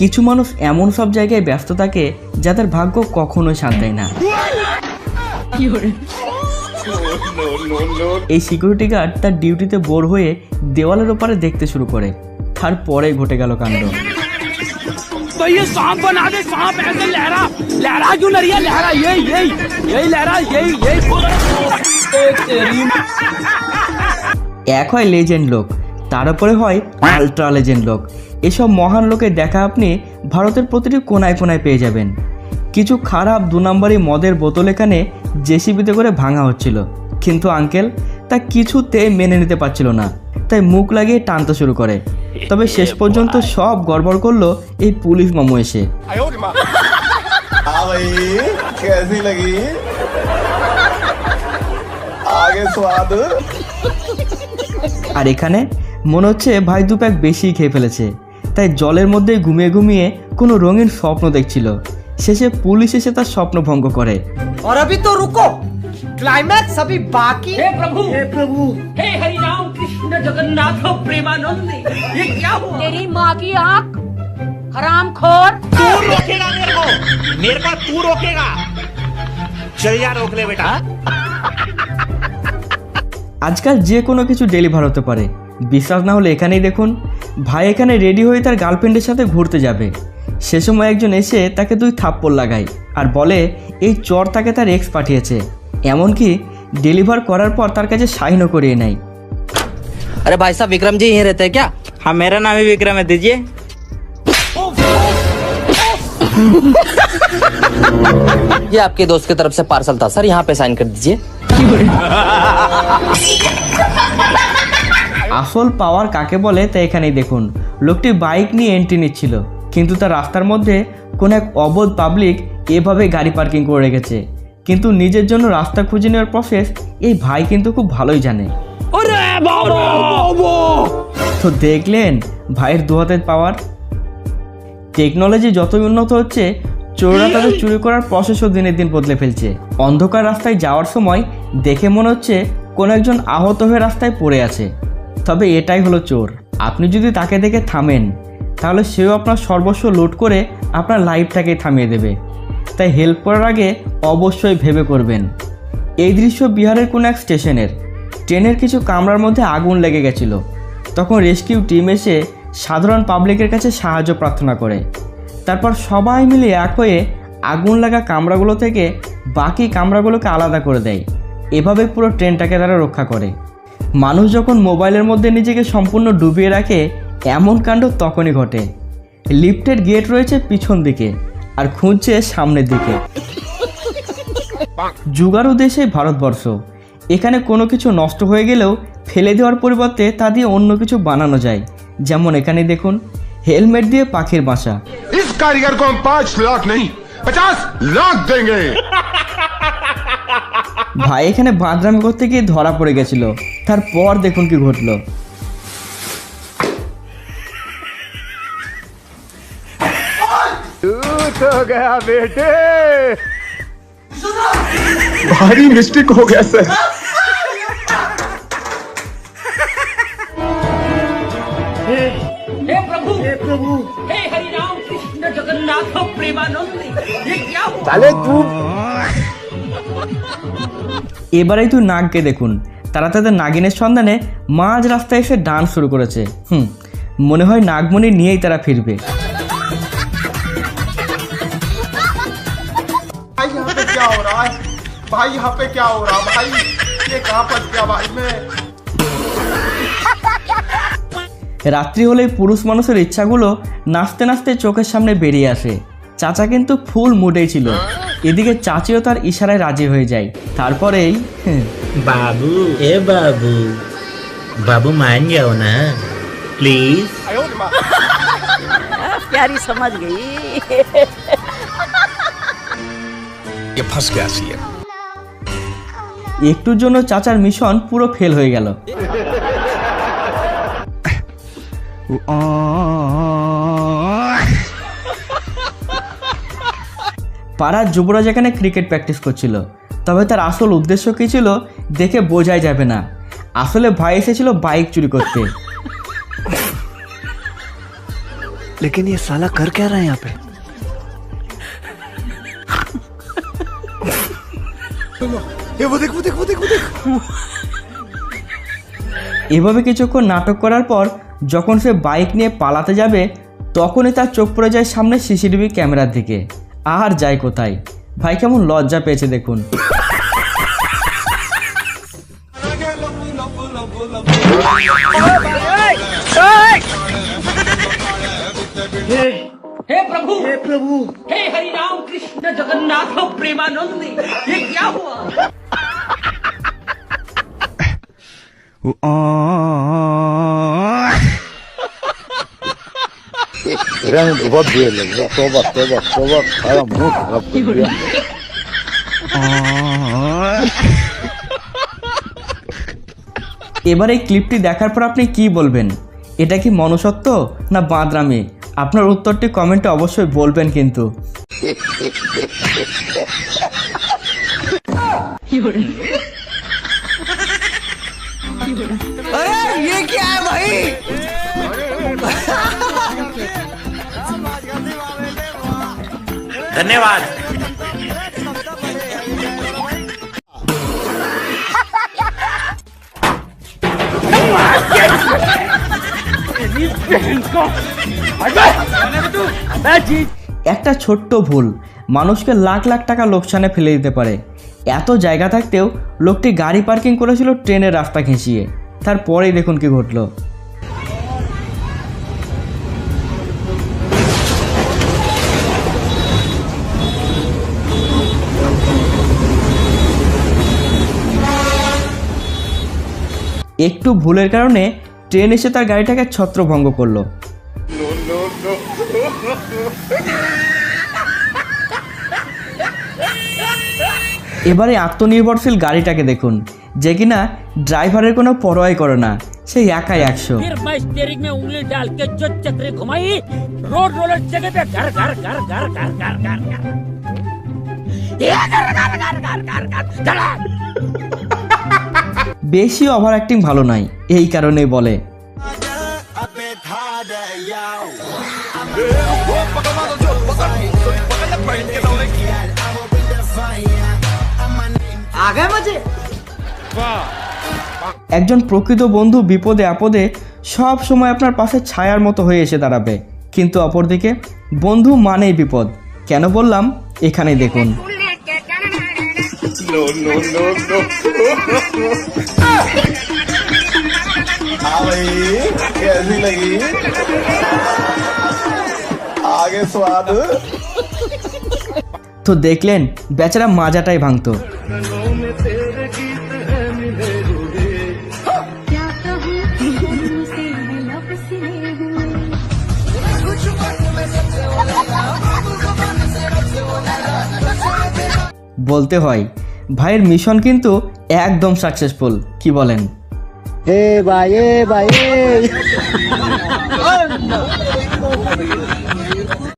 কিছু মানুষ এমন সব জায়গায় ব্যস্ত থাকে যাদের ভাগ্য কখনোই সাথ দেয় না। এই সিকিউরিটি গার্ড তার ডিউটিতে বোর হয়ে দেওয়ালের ওপারে দেখতে শুরু করে। তারপরে ঘটে গেল কাণ্ড। এক হয় লেজেন্ড লোক তার উপরে হয় আলট্রা লেজেন্ড লোক। এসব মহান লোকের দেখা আপনি ভারতের প্রতিটি কোনায় কোনায় পেয়ে যাবেন। কিছু খারাপ দু নম্বরই মদের বোতল এখানে জেসিবিতে করে ভাঙা হচ্ছিল। কিন্তু আঙ্কেল তা কিছুতে মেনে নিতে পারছিল না। তাই মুখ লাগিয়ে টানতে শুরু করে। তবে শেষ পর্যন্ত সব গড়বড় করল এই পুলিশ মামু এসে। আর এখানে মনে হচ্ছে ভাই দু প্যাক বেশি খেয়ে ফেলেছে। তাই জলের মধ্যে ঘুমিয়ে ঘুমিয়ে কোনো রঙিন স্বপ্ন দেখছিল শেষে পুলিশ এসে তার স্বপ্ন ভঙ্গ করে और अभी तो रुको क्लाइमैक्स अभी बाकी हे प्रभु हे प्रभु हे हरि राम कृष्ण जगन्नाथ प्रेमानंद ये क्या हुआ तेरी माँ की आंख हराम खोर तू रोकेगा मेरे को मेरे को तू रोकेगा चल जा रोक ले बेटा আজকাল যে কোনো কিছু ডেলিভার হতে পারে বিশ্বাস না হলে এখানেই দেখুন ভাই এখানে রেডি হয়ে তার গার্লফ্রেন্ডের সাথে ঘুরতে যাবে সে সময় একজন এসে তাকে দুই থাপ্পড় লাগায় আর বলে এই চর তাকে তার এক্স পাঠিয়েছে এমনকি ডেলিভার করার পর তার কাছে সাইনও করিয়ে নেয় अरे भाई साहब विक्रम जी यहीं रहते हैं क्या हाँ मेरा नाम ही विक्रम है दीजिए ये आपके दोस्त की तरफ से पार्सल था सर यहाँ पे साइन कर दीजिए আসল পাওয়ার কাকে বলে তা এখানেই দেখুন। লোকটি বাইক নিয়ে এন্ট্রি নিচ্ছিল কিন্তু তার রাস্তার মধ্যে কোনো এক অবোধ পাবলিক এভাবে গাড়ি পার্কিং করে রেখেছে। কিন্তু নিজের জন্য রাস্তা খুঁজে নেওয়ার প্রসেস এই ভাই কিন্তু খুব ভালোই জানে। তো দেখলেন ভাইয়ের দুহাতের পাওয়ার টেকনোলজি যতই উন্নত হচ্ছে চোররা তাদের চুরি করার প্রসেসও দিনের দিন বদলে ফেলছে। অন্ধকার রাস্তায় যাওয়ার সময় দেখে মনে হচ্ছে কোনো একজন আহত হয়ে রাস্তায় পড়ে আছে। তবে এটাই হলো চোর। আপনি যদি তাকে দেখে থামেন, তাহলে সেও আপনার সর্বস্ব লুট করে আপনার লাইফটাকে থামিয়ে দেবে। তাই হেল্প করার আগে অবশ্যই ভেবে করবেন। এই দৃশ্য বিহারের কোনো এক স্টেশনের। ট্রেনের কিছু কামরার মধ্যে আগুন লেগে গেছিল। তখন রেস্কিউ টিম এসে সাধারণ পাবলিকের কাছে সাহায্য প্রার্থনা করে। তারপর সবাই মিলে এক হয়ে আগুন লাগা কামরাগুলো থেকে বাকি কামরাগুলোকে আলাদা করে দেয়। এভাবে পুরো ট্রেনটাকে তারা রক্ষা করে। মানুষ যখন মোবাইলের মধ্যে নিজেকে সম্পূর্ণ ডুবিয়ে রাখে, এমন কাণ্ড তখনই ঘটে। লিফটের গেট রয়েছে পিছন দিকে আর খুঁজছে সামনের দিকে। জুগারু দেশে ভারতবর্ষ। এখানে কোনো কিছু নষ্ট হয়ে গেলেও ফেলে দেওয়ার পরিবর্তে তা দিয়ে অন্য কিছু বানানো যায়। যেমন এখানে দেখুন, হেলমেট দিয়ে পাখির বাসা। কারিগর কো পাঁচ লাখ নেই পচাশ লাখ দেঙ্গে ভাই এখানে বাঁদরামি করতে গিয়ে ধরা পড়ে গেছিল তারপর দেখুন কি ঘটলো तो गया बेटे भारी मिस्टेक हो गया सर हे प्रभु हे प्रभु हे हरि राम कृष्ण जगन्नाथ प्रेमानंद ये क्या हुआ साले तू এবারেই তুই নাগকে দেখুন তারা তাদের নাগিনের সন্ধানে মাঝ রাস্তায় এসে ডান্স শুরু করেছে হুম মনে হয় নাগমণি নিয়েই তারা ফিরবে भाई यहाँ पे क्या हो रहा है भाई यहाँ पे क्या हो रहा है भाई ये कहाँ फंस गया भाई मैं রাত্রি হলেই পুরুষ মানুষের ইচ্ছাগুলো নাচতে নাচতে চোখের সামনে বেরিয়ে আসে চাচা কিন্তু ফুল মুডেই ছিল এদিকে চাচিও তার ইশারায় রাজি হয়ে যায় তারপরেই হ্যাঁ, बाबू ए बाबू बाबू मान जाओ ना प्लीज प्यारी समझ गई ये फंस गया सी একটুর জন্য চাচার মিশন পুরো ফেল হয়ে গেল পাড়ার যুবরাজ এখানে ক্রিকেট প্র্যাকটিস করছিল তবে তার আসল উদ্দেশ্য কী ছিল দেখে বোঝাই যাবে না আসলে ভাই এসেছিল বাইক চুরি করতে लेकिन ये साला कर क्या रहा है यहाँ पे ये वो देख वो देख वो देख वो देख এভাবে কিছুক্ষণ নাটক করার পর যখন সে বাইক নিয়ে পালাতে যাবে তখনই তার চোখ পড়ে যায় সামনে সিসিটিভি ক্যামেরার দিকে আর যায় কোথায় ভাই কেমন লজ্জা পেয়েছে দেখুন हे प्रभु हे प्रभु हे हरि राम कृष्ण जगन्नाथ प्रेमानंद ये क्या हुआ এবার এই ক্লিপটি দেখার পর আপনি কি বলবেন? এটা কি মনুষ্যত্ব না বাঁদরামি? আপনার উত্তরটি কমেন্টে অবশ্যই বলবেন কিন্তু। धन्यवाद একটা ছোট্ট ভুল মানুষকে লাখ লাখ টাকা লোকসানে ফেলে দিতে পারে এত জায়গা থাকতেও লোকটি গাড়ি পার্কিং করেছিল ট্রেনের রাস্তা ঘেঁষিয়ে তারপরেই দেখুন কি ঘটলো একটু ভুলের কারণে ট্রেন এসে তার গাড়িটাকে ছত্রভঙ্গ করল। এবারে আত্মনির্ভরশীল গাড়িটাকে দেখুন, যে কিনা ড্রাইভারের কোনো পরোয়াই করে না, সেই একাই একশো। বেশি ওভার অ্যাক্টিং ভালো নাই এই কারণেই বলে। একজন প্রকৃত বন্ধু বিপদে আপদে সব সময় আপনার পাশে ছায়ার মতো হয়ে এসে দাঁড়াবে। কিন্তু অপরদিকে বন্ধু মানেই বিপদ। কেন বললাম? এখানে দেখুন। हाँ भाई कैसी लगी आगे स्वाद তো দেখলেন বেচারা মাজাটাই ভাঙতো क्या कहूँ तुमसे लब से हुए বলতে হয় ভাইয়ের মিশন কিন্তু একদম সাকসেসফুল কি বলেন? এ ভাই এ ভাই